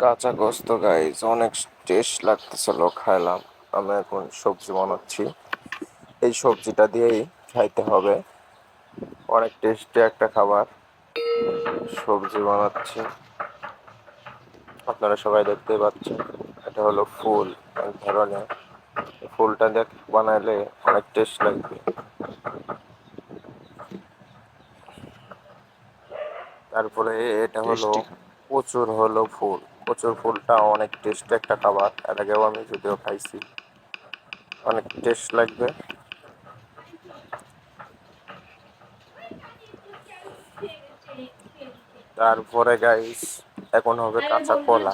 কাঁচা গোস্ত গাইজ অনেক টেস্ট লাগতেছিল খাইলাম। আমি এখন সবজি বানাচ্ছি। এই সবজিটা দিয়েই খাইতে হবে। অনেক টেস্টি একটা খাবার। সবজি বানাচ্ছি। আপনারা সবাই দেখতে পাচ্ছেন এটা হলো ফুল। এক ধরনের। ফুলটা দেখ বানাইলে অনেক টেস্ট লাগবে। তারপরে এটা হলো প্রচুর হলো ফুল। প্রচুর ফুলটা অনেক টেস্ট একটা খাবার। এর আগেও আমি যদিও খাইছি। অনেক টেস্ট লাগবে। তারপরে গাইস এখন হবে কাঁচা কলা।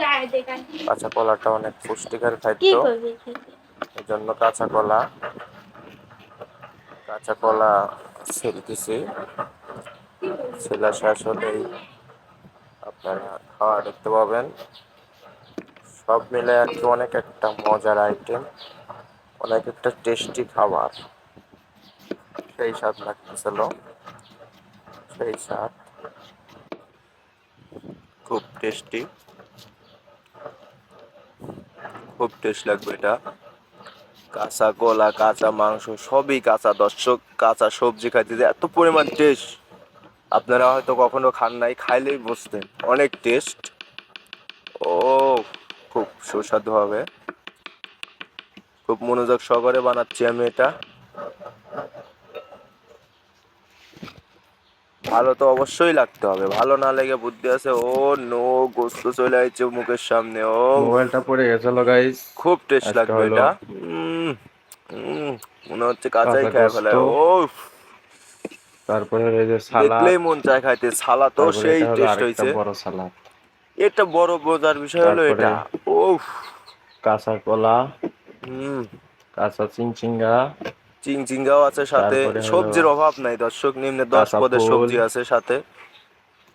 কাঁচা কলাটা অনেক পুষ্টিকর খাদ্য। এই জন্য কাঁচা কলা। কাঁচা কলা ছেলতেছি ছেলা শেষ হলেই আপনারা খাওয়া দেখতে পাবেন। সব মিলে আর কি অনেক একটা মজার আইটেম অনেক একটা টেস্টি খাবার। সেই স্বাদ লাগতেছিল। সেই স্বাদ। খুব টেস্টি খুব টেস্ট লাগবে এটা। কাঁচা কলা কাঁচা মাংস, সবই কাঁচা। দর্শক, কাঁচা সবজি খাইতে এত পরিমাণ টেস্ট আপনারা হয়তো কখনো খান নাই খাইলেই বুঝতেন। অনেক টেস্ট ও খুব সুস্বাদু হবে। খুব মনোযোগ সহকারে বানাচ্ছি আমি এটা। ভালো তো অবশ্যই লাগতে হবে। ভালো না লেগে বুদ্ধি আছে। ও নো গোস্ত চলে আসছে মুখের সামনে। ও মোবাইলটা পড়ে গেছিল গাইস খুব টেস্ট লাগবে এটা। মনে হচ্ছে কাঁচাই কাঁচা খেয়ে গোস্ত। ফেলে ও তারপরে এই যে সালাদ। দেখলেই মন চায় খাইতে। ছালা তো সেই টেস্ট হয়েছে বড় সালাদ। এটা বড় বোঝার বিষয় হলো এটা। ও কাঁচা কলা হুম। কাঁচা চিংচিঙ্গা চিং চিঙ্গাও আছে সাথে। সবজির অভাব নাই দর্শক নিম্নে দশ পদের সবজি আছে সাথে।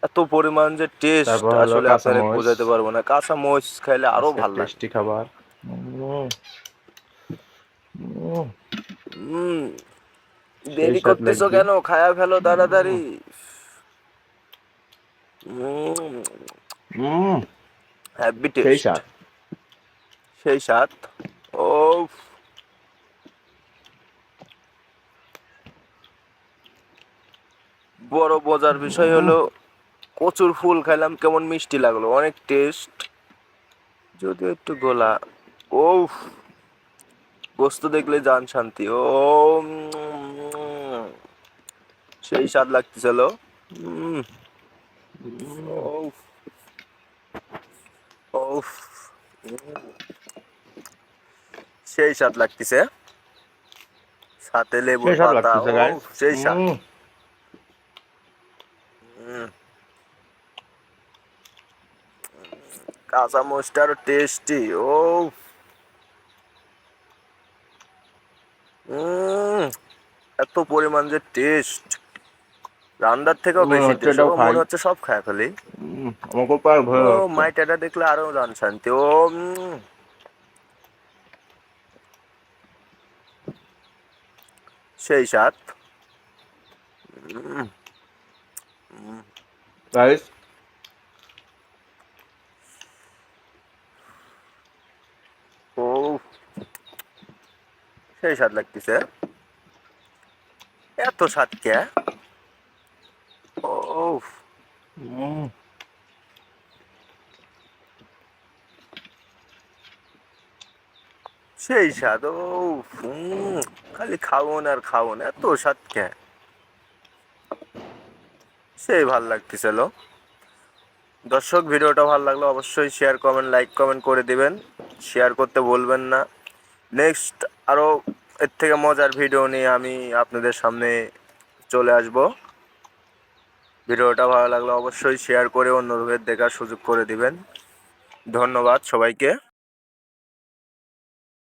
এত পরিমাণ যে টেস্ট আসলে আপনাদের বোঝাতে পারব না। কাঁচা মরিচ খাইলে আরও ভালো লাগে। টেস্টি খাবার। হুম। দেরি করতেছো কেন? খায়া ফেলো তাড়াতাড়ি। হ্যাপি সেই টেস্ট স্বাদ সেই স্বাদ ও বড় বোঝার বিষয় হলো কচুর ফুল খাইলাম কেমন মিষ্টি লাগল। অনেক টেস্ট যদিও একটু গোলা। ও গোস্ত দেখলে জান শান্তি। ও সেই স্বাদ লাগতেছিল। সেই স্বাদ লাগতেছে। সাথে স্বাদ পাতা সেই স্বাদ। কাঁচা মরিচটা আরও টেস্টি ও এত পরিমাণ যে টেস্ট রান্নার থেকেও বেশি। মনে হচ্ছে সব খায় পার ভয় ও হচ্ছে। মাইটাটা দেখলে আরও জান শান্তি। ও সেই উম, গাইস ও। সেই স্বাদ লাগতেছে। এত স্বাদ কে? ও উম। সেই স্বাদ ও উম, খালি খাওন আর খাওন এত স্বাদ কে? সেই ভালো লাগতেছিল দর্শক ভিডিওটা ভালো লাগল অবশ্যই শেয়ার কমেন্ট লাইক কমেন্ট করে দিবেন। শেয়ার করতে বলবেন না। নেক্সট আরও এর থেকে মজার ভিডিও নিয়ে আমি আপনাদের সামনে চলে আসব। ভিডিওটা ভালো লাগলে অবশ্যই শেয়ার করে অন্যদের দেখার সুযোগ করে দিবেন। ধন্যবাদ সবাইকে।